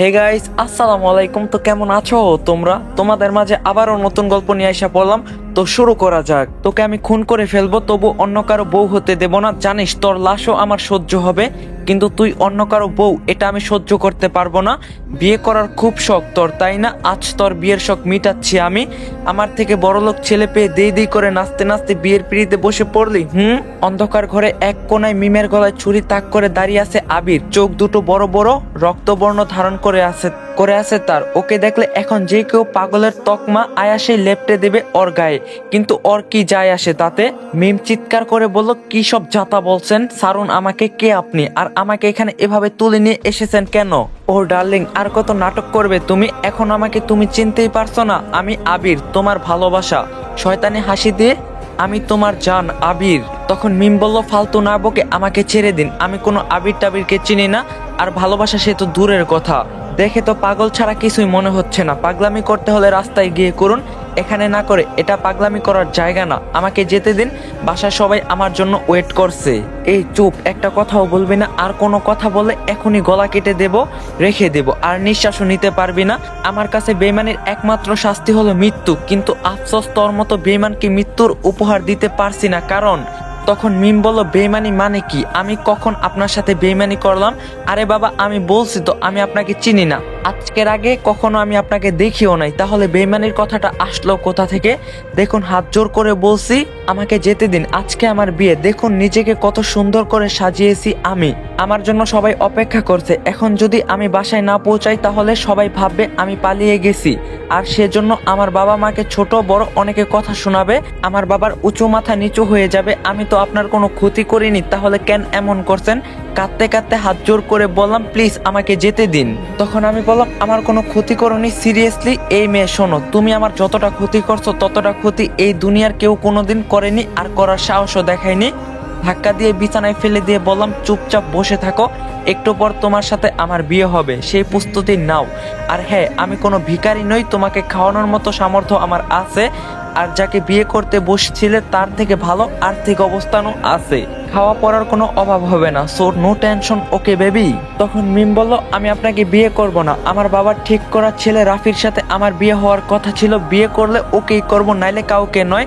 Hey guys আসসালামু আলাইকুম তো কেমন আছো তোমরা? তোমাদের মাঝে আবারও নতুন গল্প নিয়ে এসে পড়লাম। তো শুরু করা যাক। তোকে আমি খুন করে ফেলব, তবু অন্য কারও বউ হতে দেব না। জানিস তোর লাশও আমার সহ্য হবে। কিন্তু তুই অন্য কারও বউ, এটা আমি সহ্য করতে পারব না। বিয়ে করার খুব শখ তোর, তাই না? আজ তোর বিয়ের শখ মিটাচ্ছি আমি। আমার থেকে বড়লোক ছেলে পেয়ে দেই দেই করে নাচতে নাচতে বিয়ের পিড়িতে বসে পড়লি, হুম? অন্ধকার ঘরে এক কোনায় মিমের গলায় ছুরি তাক করে দাঁড়িয়ে আছে আবির। চোখ দুটো বড় বড়, রক্তবর্ণ ধারণ করে আছে করে আছে তার। ওকে দেখলে এখন যে কেউ পাগলের তকমা আয়াসে লেপটে দেবে ওর গায়ে। কিন্তু ওর কি যায় আসে তাতে? মিম চিৎকার করে বলল, কি সব জাতা বলছেন? সারুন আমাকে, কে আপনি? আর আমাকে এখানে এভাবে তুলে নিয়ে এসেছেন কেন? ও ডার্লিং, আর কত নাটক করবে তুমি? এখন আমাকে তুমি চিনতেই পারছ না। আমি আবির, তোমার ভালোবাসা। শয়তানি হাসি দিয়ে, আমি তোমার জান, আবির। তখন মিম বলল, ফালতু না বকে আমাকে ছেড়ে দিন। আমি কোনো আবির টাবিরকে চিনি না। আর ভালোবাসা সে তো দূরের কথা। দেখে তো পাগল ছাড়া কিছুই মনে হচ্ছে না। পাগলামি করতে হলে রাস্তায় গিয়ে করুন। এখানে না করে এটা পাগলামি করার জায়গা না। আমাকে যেতে দিন বাসায় সবাই আমার জন্য ওয়েট করছে। এই চুপ, একটা কথাও বলবি না, আর কোনো কথা বলে এখনই গলা কেটে দেব, রেখে দেব। আর নিঃশ্বাসও নিতে পারবি না। আমার কাছে বেইমানের একমাত্র শাস্তি হলো মৃত্যু, কিন্তু আফসোস তোর মতো বেইমানকে মৃত্যুর উপহার দিতে পারছি না। কারণ তখন মিম বলল, বেইমানি মানে কি? আমি কখন আপনার সাথে বেইমানি করলাম? আরে বাবা, আমি বলছি তো, আমি আপনাকে চিনি না। আজকের আগে কখনো আমি আপনাকে দেখিও নাই। তাহলে বেইমানির কথাটা আসলো কোথা থেকে? দেখুন, হাত জোর করে বলছি, আমাকে যেতে দিন। আজকে আমার বিয়ে। দেখুন, নিজেকে কত সুন্দর করে সাজিয়েছি আমি। আমার জন্য সবাই অপেক্ষা করছে। এখন যদি আমি বাসায় না পৌঁছাই, তাহলে সবাই ভাববে আমি পালিয়ে গেছি। আর সেজন্য আমার বাবা মাকে ছোট, বড় অনেকে কথা শোনাবে। আমার বাবার উঁচু মাথা নিচু হয়ে যাবে। আমি তো আপনার কোনো ক্ষতি করিনি। তাহলে কেন এমন করছেন? কাঁদতে কাঁদতে হাত জোর করে বললাম, প্লিজ আমাকে যেতে দিন। তখন আমি বললাম, আমার কোনো ক্ষতি করনি সিরিয়াসলি, এই মেয়ে, শোনো, তুমি আমার যতটা ক্ষতি করছ, ততটা ক্ষতি এই দুনিয়ার কেউ কোনোদিন করেনি আর করার সাহসও দেখায়নি। ধাক্কা দিয়ে বিছানায় ফেলে দিয়ে বললাম, চুপচাপ বসে থাকো, একটু পর তোমার সাথে আমার বিয়ে হবে, সেই প্রস্তুতি নাও। আর হ্যাঁ আমি কোনো ভিখারি নই, তোমাকে খাওয়ানোর মতো সামর্থ্য আমার আছে, আর যাকে বিয়ে করতে বসছিলে তার থেকে ভালো আর্থিক অবস্থানও আছে। খাওয়া পড়ার কোনো অভাব হবে না। So no tension okay baby তখন মিম বলল, আমি আপনাকে বিয়ে করব না। আমার বাবার ঠিক করা ছেলে রাফির সাথে আমার বিয়ে হওয়ার কথা ছিল। বিয়ে করলে ওকেই করব, নাইলে কাউকে নয়।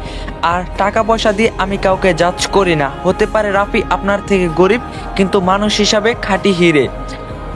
আর টাকা পয়সা দিয়ে আমি কাউকে জাজ করি না। হতে পারে রাফি আপনার থেকে গরিব, কিন্তু মানুষ হিসাবে খাঁটি হিরে।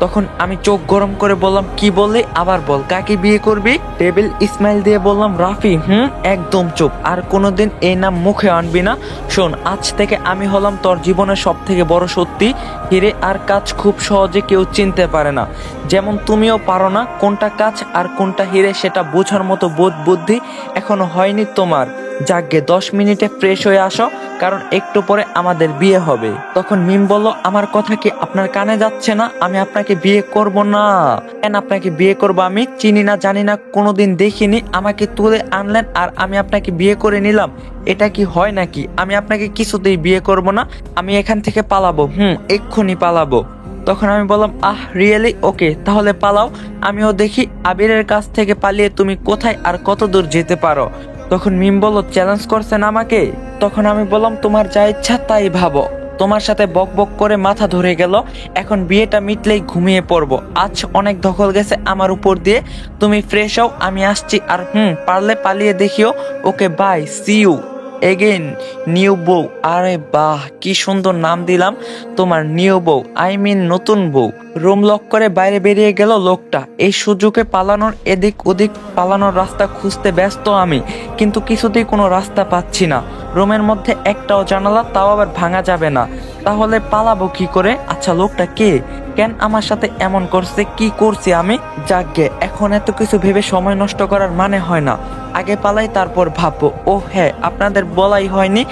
তখন আমি চোখ গরম করে বললাম, কি বললে? আবার বল, কাকে বিয়ে করবি? টেবিল ইসমাইল দিয়ে বললাম, রাফি, হুম? একদম চুপ, আর কোনোদিন এই নাম মুখে আনবি না। শোন, আজ থেকে আমি হলাম তোর জীবনের সব থেকে বড় সত্যি। হিরে আর কাজ খুব সহজে কেউ চিনতে পারে না। যেমন তুমিও পারো না কোনটা কাজ আর কোনটা হিরে, সেটা বোঝার মতো বোধ বুদ্ধি এখনও হয়নি তোমার। যাকগে দশ মিনিটে ফ্রেশ হয়ে আসো, কারণ একটু পরে আমাদের বিয়ে হবে। তখন মিম বলল, আমার কথা কি আপনার কানে যাচ্ছে না? আমি আপনাকে বিয়ে করব না। কেন আপনাকে বিয়ে করব আমি? চিনি না, জানি না, কোনোদিন দেখিনি। আমাকে তুলে আনলেন আর আমি আপনাকে বিয়ে করে নিলাম। এটা কি হয় নাকি? আমি আপনাকে কিছুতেই বিয়ে করব না। আমি এখান থেকে পালাবো। হুম, এক্ষুনি পালাবো। তখন আমি বললাম, আহ রিয়েলি ওকে তাহলে পালাও। আমিও দেখি আবিরের কাছ থেকে পালিয়ে তুমি কোথায় আর কত দূর যেতে পারো? তখন মিম বলল চ্যালেঞ্জ করছেন আমাকে? তখন আমি বললাম, তোমার যা ইচ্ছা তাই ভাবো। তোমার সাথে বক বক করে মাথা ধরে গেল। এখন বিয়েটা মিটলেই ঘুমিয়ে পড়ব। আজ অনেক দখল গেছে আমার উপর দিয়ে। তুমি ফ্রেশ হও, আমি আসছি। আর হুম, পারলে পালিয়ে দেখিও। Okay bye see you again new বউ। আরে বাহ, কি সুন্দর নাম দিলাম। তোমার নিউ বউ আই মিন নতুন বউ। রুম লক করে বাইরে বেরিয়ে গেল লোকটা। এই সুযোগে পালানোর এদিক ওদিক পালানোর রাস্তা খুঁজতে ব্যস্ত আমি। কিন্তু কিছুতেই কোনো রাস্তা পাচ্ছি না। রুমের মধ্যে একটাও জানালা, তাও আবার ভাঙা যাবে না। তাহলে পালাবো কি করে? আচ্ছা লোকটা কে? কেন আমার সাথে এমন করছে? কি করছি আমি? যাকগে এখন এত কিছু ভেবে সময় নষ্ট করার মানে হয় না। আগে পালাই, তারপর ভাববো ও হ্যাঁ আপনাদের বলাই হয়নি,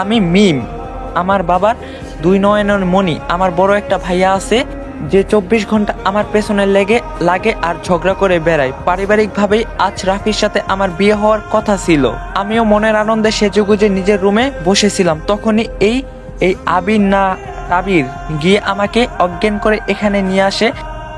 আমি মিম। আমার বাবার দুই নয়নের মণি, আমার বড় একটা ভাইয়া আছে, যে চব্বিশ ঘণ্টা আমার পেছনে লেগে, লাগে আর ঝগড়া করে বেড়ায়। পারিবারিকভাবেই আজ রাফির সাথে আমার বিয়ে হওয়ার কথা ছিল। আমিও মনের আনন্দে সেজেগুজে নিজের রুমে বসেছিলাম। তখনই এই এই আবির না তাবির গিয়ে আমাকে অজ্ঞান করে এখানে নিয়ে আসে।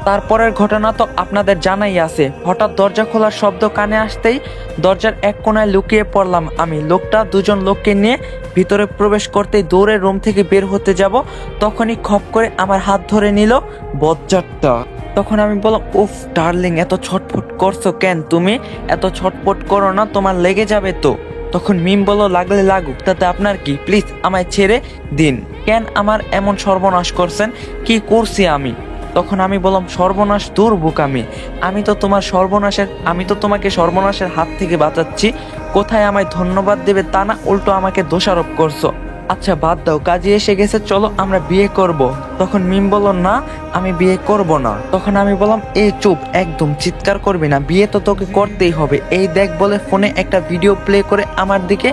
তারপরের ঘটনা তো আপনাদের জানাই আছে। হঠাৎ দরজা খোলার শব্দ কানে আসতেই দরজার এক কোনায় লুকিয়ে পড়লাম আমি। লোকটা দুজন লোককে নিয়ে ভিতরে প্রবেশ করতেই দৌড়ে রুম থেকে বের হতে যাব। তখনই খপ করে আমার হাত ধরে নিল বজ্জারটা তখন আমি বললাম, উফ, ডার্লিং, এত ছটফট করছ কেন তুমি? এত ছটফট করো না, তোমার লেগে যাবে তো। তখন মিম বলো লাগলে লাগুক, তাতে আপনার কি? প্লিজ, আমায় ছেড়ে দিন। কেন আমার এমন সর্বনাশ করছেন? কি করছি আমি? তখন আমি বললাম, সর্বনাশ দূর বুক আমি। আমি তো তোমার সর্বনাশের, আমি তো তোমাকে সর্বনাশের হাত থেকে বাঁচাচ্ছি। কোথায় আমায় ধন্যবাদ দেবে তা না, উল্টো আমাকে দোষারোপ করছ। আচ্ছা বাদ দাও, কাজে এসে গেছে, চলো আমরা বিয়ে করব। তখন মিম বলল, না, আমি বিয়ে করব না। তখন আমি বললাম এই চুপ, একদম চিৎকার করবি না, বিয়ে তো তোকে করতেই হবে। এই দেখ বলে ফোনে একটা ভিডিও প্লে করে আমার দিকে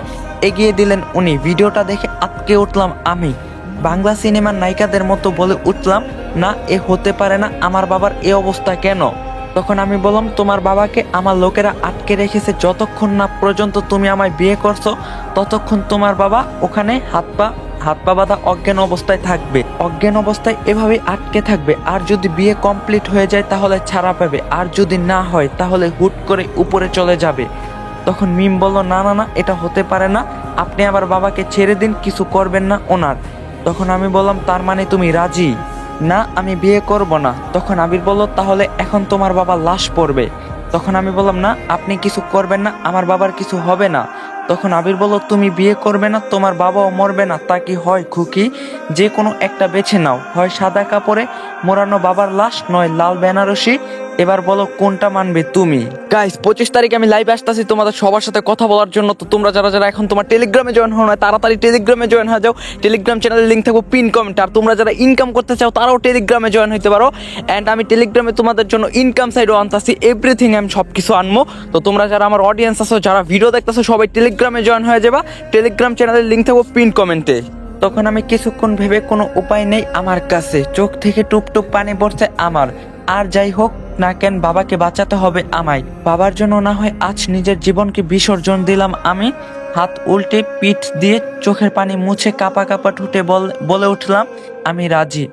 এগিয়ে দিলেন উনি। ভিডিওটা দেখে আটকে উঠলাম আমি। বাংলা সিনেমার নায়িকাদের মতো বলে উঠলাম, না, এ হতে পারে না, আমার বাবার এ অবস্থা কেন? তখন আমি বললাম, তোমার বাবাকে আমার লোকেরা আটকে রেখেছে, যতক্ষণ না পর্যন্ত তুমি আমায় বিয়ে করছ, ততক্ষণ তোমার বাবা ওখানে হাত পা হাত পা বাঁধা অজ্ঞান অবস্থায় থাকবে। অজ্ঞান অবস্থায় এভাবেই আটকে থাকবে, আর যদি বিয়ে কমপ্লিট হয়ে যায় তাহলে ছাড়া পাবে, আর যদি না হয় তাহলে হুট করে উপরে চলে যাবে। তখন মিম বলল, না না না, এটা হতে পারে না, আপনি আবার বাবাকে ছেড়ে দিন, কিছু করবেন না ওনার। তখন আমি বললাম, তার মানে তুমি রাজি? না, আমি বিয়ে করব না। তখন আবির বলল, তাহলে এখন তোমার বাবা লাশ পড়বে। তখন আমি বললাম, না, আপনি কিছু করবেন না, আমার বাবার কিছু হবে না। তখন আবির বলল, তুমি বিয়ে করবে না, তোমার বাবাও মরবে না, তা কি হয় খুকি? যে কোনো একটা বেছে নাও। হয় সাদা কাপড়ে মোড়ানো বাবার লাশ, নয় লাল বেনারসি এবার বলো কোনটা মানবে তুমি? গাইস পঁচিশ তারিখে আমি লাইভ আসতেছি, তোমাদের সবার সাথে কথা বলার জন্য। তো তোমরা যারা যারা এখন তোমার টেলিগ্রামে জয়েন হও না, তাড়াতাড়ি টেলিগ্রামে জয়েন হয়ে যাও। টেলিগ্রাম চ্যানেলের লিঙ্ক থাকব পিন কমেন্ট আর তোমরা যারা ইনকাম করতে চাও, তারাও টেলিগ্রামে জয়েন হতে পারো। অ্যান্ড আমি টেলিগ্রামে তোমাদের জন্য ইনকাম সাইডও আনতাছি এভরিথিং আমি সব কিছু আনব। তো তোমরা যারা আমার অডিয়েন্স আছো, যারা ভিডিও দেখতেছো, সবাই টেলিগ্রামে জয়েন হয়ে যাবা। টেলিগ্রাম চ্যানেলের লিঙ্ক থাকব পিন কমেন্টে তখন আমি কিছুক্ষণ ভেবে কোনো উপায় নেই আমার কাছে। চোখ থেকে টুপ টুপ পানি পড়ছে আমার। আর যাই হোক না কেন বাবাকে বাঁচাতে হবে আমায়। বাবার জন্য না হয় আজ নিজের জীবনকে বিসর্জন দিলাম আমি। হাত উল্টে পিঠ দিয়ে চোখের পানি মুছে কাপা কাপা ঠুটে বল- উঠলাম, আমি রাজি।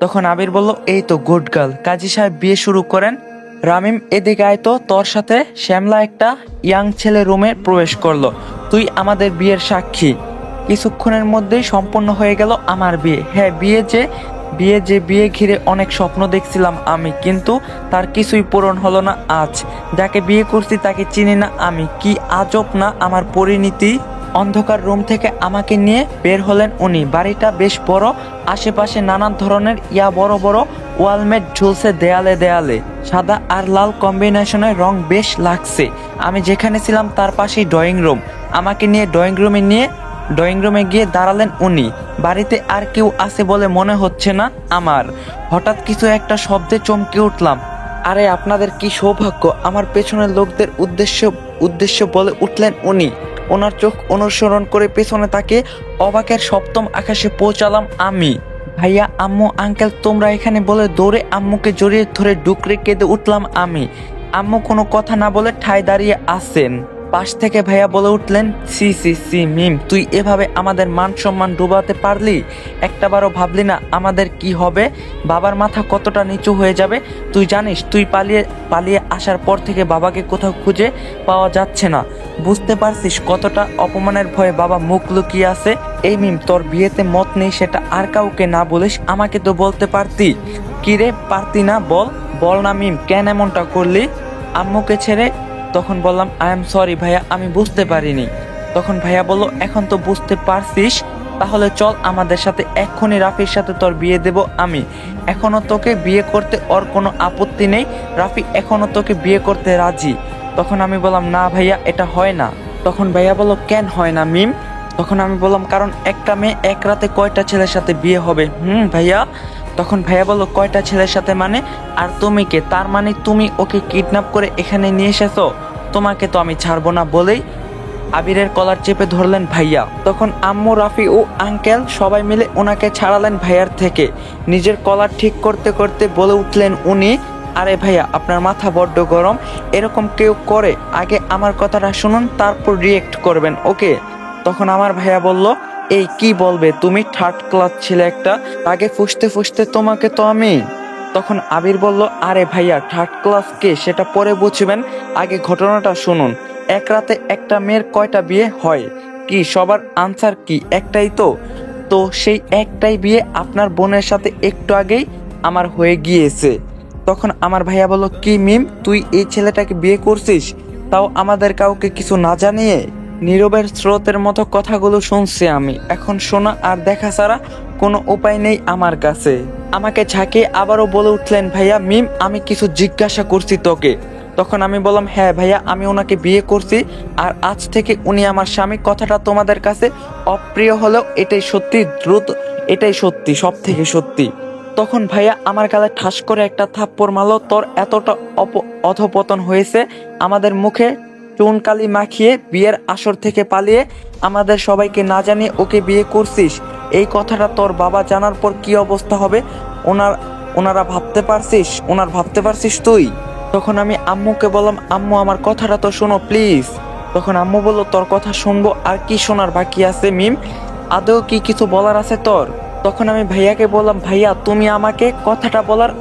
তখন আবির বলল, এই তো গুড গার্ল কাজী সাহেব বিয়ে শুরু করেন। রামিম, এদিকে আয় তো, তোর সাথে শ্যামলা একটা ইয়াং ছেলে রুমে প্রবেশ করল। তুই আমাদের বিয়ের সাক্ষী। কিছুক্ষণের মধ্যেই সম্পন্ন হয়ে গেল আমার বিয়ে। হ্যাঁ বিয়ে যে বিয়ে যে বিয়ে ঘিরে অনেক স্বপ্ন দেখছিলাম আমি, কিন্তু তার কিছুই পূরণ হলো না আজ। যাকে বিয়ে করছি তাকে চিনি না আমি। কি আজব না আমার পরিণতি? অন্ধকার রুম থেকে আমাকে নিয়ে বের হলেন উনি। বাড়িটা বেশ বড়, আশেপাশে নানান ধরনের ইয়া বড় বড় ওয়ালমেট ঝুলছে দেয়ালে দেয়ালে। সাদা আর লাল কম্বিনেশনের রং বেশ লাগছে। আমি যেখানে ছিলাম তার পাশেই ড্রয়িং রুম। আমাকে নিয়ে ড্রয়িং রুমে নিয়ে ড্রয়িং রুমে গিয়ে দাঁড়ালেন উনি। বাড়িতে আর কেউ আছে বলে মনে হচ্ছে না আমার। হঠাৎ কিছু একটা শব্দে চমকে উঠলাম। আরে, আপনাদের কি সৌভাগ্য? আমার পেছনের লোকদের উদ্দেশ্য উদ্দেশ্য বলে উঠলেন উনি। ওনার চোখ অনুসরণ করে পেছনে তাকে অবাকের সপ্তম আকাশে পৌঁছালাম আমি। ভাইয়া, আম্মু, আঙ্কেল, তোমরা এখানে বলে দৌড়ে আম্মুকে জড়িয়ে ধরে ডুকরে কেঁদে উঠলাম আমি। আম্মু কোনো কথা না বলে ঠায় দাঁড়িয়ে আসেন পাশ থেকে ভাইয়া বলে উঠলেন, সি সি সি, মিম, তুই এভাবে আমাদের মান সম্মান ডুবাতে পারলি? একটাবারও ভাবলি না আমাদের কি হবে? বাবার মাথা কতটা নিচু হয়ে যাবে? তুই জানিস, তুই পালিয়ে পালিয়ে আসার পর থেকে বাবাকে কোথাও খুঁজে পাওয়া যাচ্ছে না। বুঝতে পারছিস কতটা অপমানের ভয়ে বাবা মুখ লুকিয়ে আছে? এই মিম, তোর বিয়েতে মত নেই, সেটা আর কাউকে না বলিস, আমাকে তো বলতে পারতি। কিরে পারতি না, বল বল না মিম, কেন এমনটা করলি? আম্মুকে ছেড়ে তখন বললাম আই এম সরি ভাইয়া, আমি বুঝতে পারিনি। তখন ভাইয়া বলল, এখন তো বুঝতে পারছিস, তাহলে চল আমাদের সাথে এক্ষুনি রাফির সাথে তোর বিয়ে দেব আমি। এখনও তোকে বিয়ে করতে ওর কোনো আপত্তি নেই, রাফি এখনও তোকে বিয়ে করতে রাজি। তখন আমি বললাম, না ভাইয়া, এটা হয় না। তখন ভাইয়া বলল, কেন হয় না মিম? তখন আমি বললাম, কারণ একটা মেয়ে এক রাতে কয়টা ছেলের সাথে বিয়ে হবে? হুম ভাইয়া। তখন ভাইয়া বলল, কয়টা ছেলের সাথে মানে? আর তুমি কে? তার মানে তুমি ওকে কিডন্যাপ করে এখানে নিয়ে এসেছ? তোমাকে তো আমি ছাড়বো না বলেই আবিরের কলার চেপে ধরলেন ভাইয়া। তখন আম্মু, রাফি ও আঙ্কেল সবাই মিলে ওনাকে ছাড়ালেন ভাইয়ার থেকে। নিজের কলার ঠিক করতে করতে বলে উঠলেন উনি, আরে ভাইয়া, আপনার মাথা বড্ড গরম। এরকম কেউ করে, আগে আমার কথাটা শুনুন, তারপর রিয়েক্ট করবেন, ওকে? তখন আমার ভাইয়া বলল এই কি বলবে? তুমি থার্ড ক্লাস ছেলে একটা। আগে ফুসতে ফুসতে তোমাকে তো আমি। তখন আবির বলল, আরে ভাইয়া থার্ড ক্লাস কে? সেটা পরে বুঝবেন। আগে ঘটনাটা শুনুন। এক রাতে একটা মেয়ের কয়টা বিয়ে হয়? কি সবার আনসার কি? একটাই তো। তো সেই একটাই বিয়ে আপনার বোনের সাথে একটু আগেই আমার হয়ে গিয়েছে। তখন আমার ভাইয়া বলল, কি মিম, তুই এই ছেলেটাকে বিয়ে করছিস? তাও আমাদের কাউকে কিছু না জানিয়ে? নীরবের স্রোতের মতো কথাগুলো শুনছি আমি। এখন শোনা আর দেখা ছাড়া কোনো উপায় নেই আমার কাছে। আমাকে ঝাঁকে আবারও বলে উঠলেন, ভাইয়া, মিম, আমি কিছু জিজ্ঞাসা করছি তোকে। তখন আমি বললাম হ্যাঁ ভাইয়া, আমি ওনাকে বিয়ে করছি আর আজ থেকে উনি আমার স্বামী। কথাটা তোমাদের কাছে অপ্রিয় হলেও এটাই সত্যি, দ্রুত এটাই সত্যি সব থেকে সত্যি। তখন ভাইয়া আমার গালে ঠাস করে একটা থাপ্পড় মারলো, তোর এতটা অপ অধপতন হয়েছে, আমাদের মুখে চুনকালি মাখিয়ে বিয়ের আসর থেকে পালিয়ে আমাদের সবাইকে না জানিয়ে ওকে বিয়ে করছিস। এই কথাটা তোর বাবা জানার পর কি অবস্থা হবে? ওনার ওনারা ভাবতে পারছিস? ওনার ভাবতে পারছিস তুই? তখন আমি আম্মুকে বললাম, আম্মু, আমার কথাটা তো শোনো প্লিজ তখন আম্মু বলল, তোর কথা শুনব, আর কি শোনার বাকি আছে, মিম? আদৌ কি কিছু বলার আছে তোর? তখন আমি ভাইয়াকে বললাম, ভাইয়া, তুমি আমাকে কথাটা বলার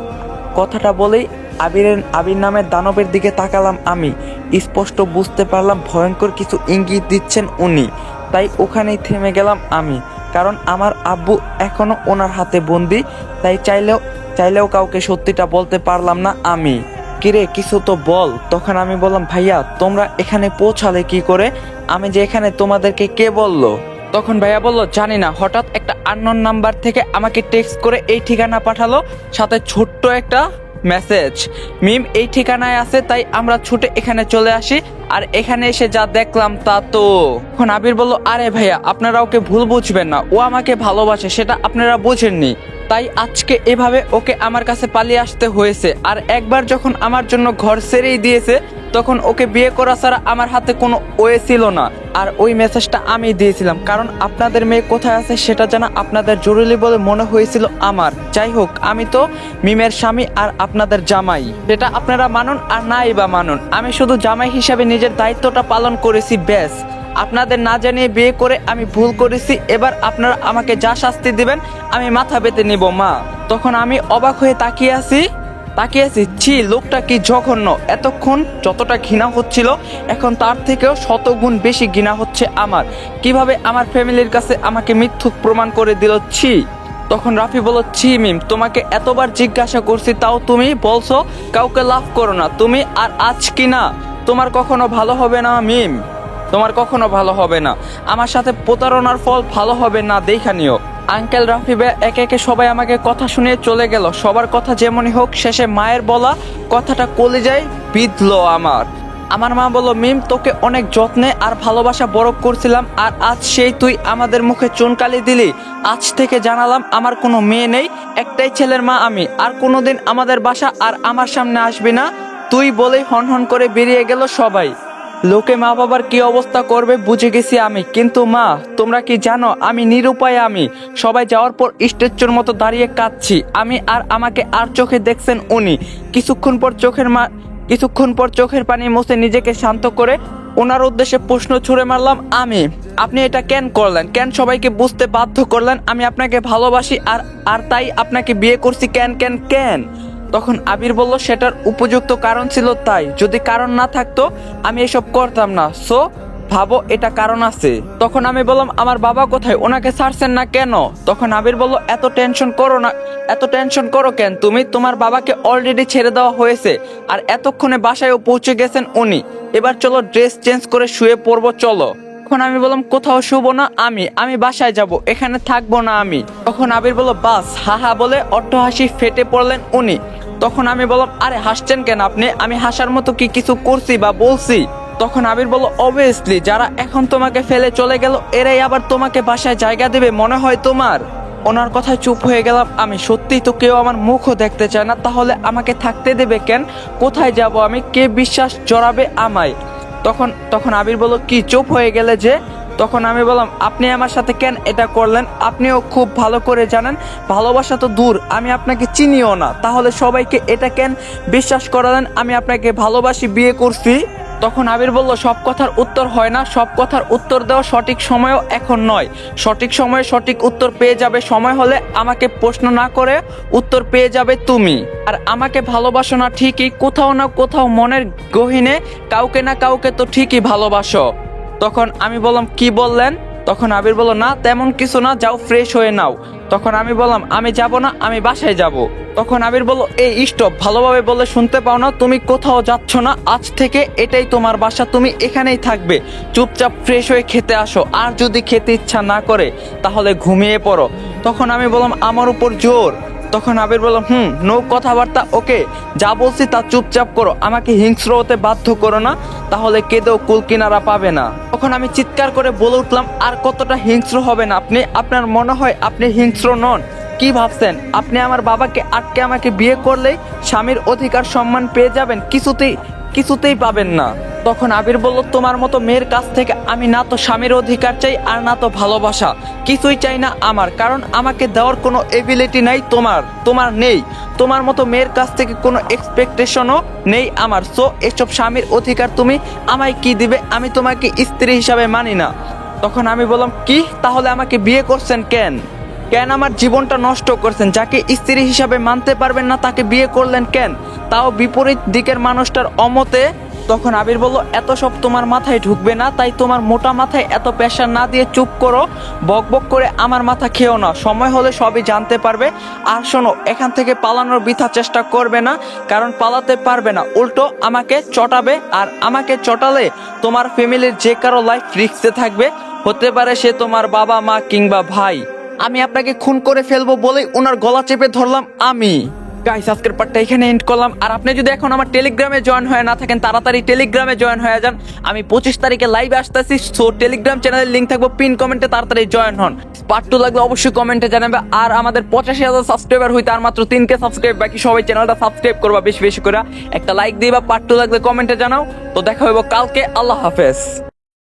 কথাটা বলেই আবিরের, আবির নামের দানবের দিকে তাকালাম আমি। স্পষ্ট বুঝতে পারলাম ভয়ঙ্কর কিছু ইঙ্গিত দিচ্ছেন উনি। তাই ওখানেই থেমে গেলাম আমি। কারণ আমার আব্বু এখনও ওনার হাতে বন্দি, তাই চাইলেও চাইলেও কাউকে সত্যিটা বলতে পারলাম না আমি। কিরে, কিছু তো বল। তখন আমি বললাম, ভাইয়া, তোমরা এখানে পৌঁছালে কি করে? আমি যে এখানে তোমাদেরকে কে বলল? তখন ভাইয়া বলল, জানি না। হঠাৎ একটা আননোন নাম্বার থেকে আমাকে টেক্সট করে এই ঠিকানা পাঠালো। সাথে ছোট্ট একটা মেসেজ। মিম, এই ঠিকানায় আছে, তাই আমরা ছুটে এখানে চলে আসি, আর এখানে এসে যা দেখলাম তা তো। এখন আবির বলল, আরে ভাইয়া আপনারা ওকে ভুল বুঝবেন না। ও আমাকে ভালোবাসে, সেটা আপনারা বোঝেননি। তাই আজকে এভাবে ওকে আমার কাছে পালিয়ে আসতে হয়েছে, আর একবার যখন আমার জন্য ঘর সেরেই দিয়েছে তখন ওকে বিয়ে করা ছাড়া আমার হাতে কোনো ওয়ে ছিল না। আর ওই মেসেজটা আমি দিয়েছিলাম, কারণ আপনাদের মেয়ে কোথায় আছে সেটা জানা আপনাদের জরুরি বলে মনে হয়েছিল আমার। যাই হোক, আমি তো মিমের স্বামী আর আপনাদের জামাই। সেটা আপনারা মানুন আর নাই বা মানুন, আমি শুধু জামাই হিসাবে নিজের দায়িত্বটা পালন করেছি, ব্যাস। আপনাদের না জানিয়ে বিয়ে করে আমি ভুল করেছি, এবার আপনারা আমাকে যা শাস্তি দিবেন, আমি মাথা পেতে নিব, মা। তখন আমি অবাক হয়ে তাকিয়ে আছি। তাকিয়ে আছি ছি, লোকটা কি জঘন্য? এতক্ষণ যতটা ঘৃণা হচ্ছিল, এখন তার থেকেও শতগুণ বেশি ঘৃণা হচ্ছে আমার। কীভাবে আমার ফ্যামিলির কাছে আমাকে মিথ্যুক প্রমাণ করে দিল, ছি? তখন রাফি বলল, ছি, মিম, তোমাকে এতবার জিজ্ঞাসা করছি, তাও তুমি বলছো, কাউকে লাভ করো না। তুমি আর আজ কি না? তোমার কখনো ভালো হবে না, মিম? তোমার কখনো ভালো হবে না। আমার সাথে প্রতারণার ফল ভালো হবে না, দেখা নিও। আঙ্কেল রাফি একে একে সবাই আমাকে কথা শুনিয়ে চলে গেল। সবার কথা যেমনই হোক, শেষে মায়ের বলা কথাটা কলিজায় বিঁধলো আমার। আমার মা বলল, মিম, তোকে অনেক যত্নে আর ভালোবাসা বড় করছিলাম আর আজ সেই তুই আমাদের মুখে চুনকালি দিলি। আজ থেকে জানালাম আমার কোনো মেয়ে নেই, একটাই ছেলের মা আমি। আর কোনোদিন আমাদের বাসা আর আমার সামনে আসবি না। তুই বলেই হন হন করে বেরিয়ে গেল সবাই। লোকে মা বাবার কি অবস্থা করবে বুঝে গেছি আমি। কিন্তু মা, তোমরা কি জানো, আমি নিরুপায় আমি। সবাই যাওয়ার পর স্টেচুর মতো দাঁড়িয়ে কাঁদছি। আমি আর আমাকে আর চোখে দেখছেন উনি। কিছুক্ষণ পর চোখের মা, কিছুক্ষণ পর চোখের পানি মুছে নিজেকে শান্ত করে ওনার উদ্দেশ্যে প্রশ্ন ছুড়ে মারলাম, আমি, আপনি এটা কেন করলেন? কেন সবাইকে বুঝতে বাধ্য করলেন? আমি আপনাকে ভালোবাসি আর আর তাই আপনাকে বিয়ে করছি কেন কেন কেন? তখন আবির বলল, সেটার উপযুক্ত কারণ ছিল তাই। যদি কারণ না থাকতো, আমি এসব করতাম না। সো, ভাবো, এটা কারণ আছে। তখন আমি বললাম, আমার বাবা কোথায়? ওনাকে ছাড়ছেন না কেন? তখন আবির বলল, এত টেনশন করো না, এত টেনশন করো কেন? তুমি তোমার বাবাকে অলরেডি ছেড়ে দেওয়া হয়েছে, আর এতক্ষণে বাসায়ও পৌঁছে গেছেন উনি। এবার চলো ড্রেস চেঞ্জ করে শুয়ে পড়ব, চলো। তখন আমি বললাম, কোথাও শুব না আমি আমি বাসায় যাব, এখানে থাকব না আমি। তখন আবির বলল, বাস। হা হা বলে অট্ট হাসি ফেটে পড়লেন উনি। তখন আমি বললাম আরে, হাসছেন কেন আপনি? আমি হাসার মতো কি কিছু করছি বা বলছি? তখন আবির বলল অবভিয়াসলি যারা এখন তোমাকে ফেলে চলে গেল, এরাই আবার তোমাকে বাসায় জায়গা দেবে, মনে হয় তোমার। ওনার কথায় চুপ হয়ে গেলাম। আমি সত্যিই তো কেউ আমার মুখও দেখতে চায় না, তাহলে আমাকে থাকতে দেবে কেন? কোথায় যাব আমি? কে বিশ্বাস জড়াবে আমায়? তখন তখন আবির বলল, কি, চুপ হয়ে গেলে যে তখন আমি বললাম, আপনি আমার সাথে কেন এটা করলেন? আপনিও খুব ভালো করে জানেন, ভালোবাসা তো দূর, আমি আপনাকে চিনিও না। তাহলে সবাইকে এটা কেন বিশ্বাস করালেন? আমি আপনাকে ভালোবাসি, বিয়ে করছি। তখন আবির বলল, সব কথার উত্তর হয় না, সব কথার উত্তর দেওয়া সঠিক সময়ও এখন নয়। সঠিক সময়ে সঠিক উত্তর পেয়ে যাবে, সময় হলে আমাকে প্রশ্ন না করে উত্তর পেয়ে যাবে তুমি। আর আমাকে ভালোবাসো না ঠিকই, কোথাও না কোথাও মনের গহিনে কাউকে না কাউকে তো ঠিকই ভালোবাসো। তখন আমি বললাম, কি বললেন? তখন আবির বলল, না, তেমন কিছু না, যাও ফ্রেশ হয়ে নাও। তখন আমি বললাম, আমি যাব না, আমি বাসায় যাব। তখন আবির বলল, এই স্টপ ভালোভাবে বলে শুনতে পাও না, তুমি কোথাও যাচ্ছ না, আজ থেকে এটাই তোমার বাসা, তুমি এখানেই থাকবে। চুপচাপ ফ্রেশ হয়ে খেতে আসো, আর যদি খেতে ইচ্ছা না করে, তাহলে ঘুমিয়ে পড়ো। তখন আমি বললাম, আমার উপর জোর। তখন আবির বললাম, হুম, নো কথাবার্তা, ওকে, যা বলছি তা চুপচাপ করো, আমাকে হিংস্র হতে বাধ্য করো না, তাহলে কেঁদেও কুল কিনারা পাবে না। তখন আমি চিৎকার করে বলে উঠলাম, আর কতটা হিংস্র হবেন আপনি? আপনার মনে হয় আপনি হিংস্র নন। কি ভাবছেন? আপনি আমার বাবাকে আটকে আমাকে বিয়ে করলেই স্বামীর অধিকার সম্মান পেয়ে যাবেন? কিছুতেই কিছুতেই পাবেন না। তখন আবির বলল, তোমার মতো মেয়ের কাছ থেকে আমি না তো স্বামীর অধিকার চাই আর না তো ভালোবাসা। কিছুই চাই না আমার, কারণ আমাকে দেওয়ার কোনো এবিলিটি নাই তোমার তোমার নেই। তোমার মতো মেয়ের কাছ থেকে কোনো এক্সপেকটেশনও নেই আমার। সো এসব স্বামীর অধিকার তুমি আমায় কি দিবে? আমি তোমাকে স্ত্রী হিসাবে মানি না। তখন আমি বললাম, কি? তাহলে আমাকে বিয়ে করছেন কেন? কেন আমার জীবনটা নষ্ট করছেন? যাকে স্ত্রী হিসাবে মানতে পারবেন না, তাকে বিয়ে করলেন কেন? তাও বিপরীত দিকের মানুষটার অমতে তখন আবির বলল, এত সব তোমার মাথায় ঢুকবে না, তাই তোমার মোটা মাথায় এত প্রেশার না দিয়ে চুপ করো, বক বক করে আমার মাথা খেও না। সময় হলে সবই জানতে পারবে। আর শোনো, এখান থেকে পালানোর বৃথা চেষ্টা করবে না, কারণ পালাতে পারবে না। উল্টো আমাকে চটাবে, আর আমাকে চটালে তোমার ফ্যামিলির যে কারও লাইফ রিক্সে থাকবে। হতে পারে সে তোমার বাবা মা কিংবা ভাই। আমি আপনাকে খুন করে ফেলব বলেই ওনার গলা চেপে ধরলাম আমি। গাইস আজকের পার্টটা এখানে এন্ড করলাম। আর আপনি যদি এখন আমার টেলিগ্রামে জয়েন হয়ে না থাকেন, তাড়াতাড়ি টেলিগ্রামে জয়েন হয়ে যান। আমি পঁচিশ তারিখে লাইভে আসতেছি সো টেলিগ্রাম চ্যানেলের লিঙ্ক থাকব পিন কমেন্টে তাড়াতাড়ি জয়েন হন। পার্ট টু লাগলে অবশ্যই কমেন্টে জানাবে। আর আমাদের পঁচাশি হাজার সাবস্ক্রাইবার হইতে আর মাত্র তিনকে সাবস্ক্রাইব বাকি সবাই চ্যানেলটা সাবস্ক্রাইব করবা বেশি বেশি করে। একটা লাইক দিবা পার্ট টু লাগলে কমেন্টে জানাও। তো দেখা হইব কালকে, আল্লাহ হাফেজ।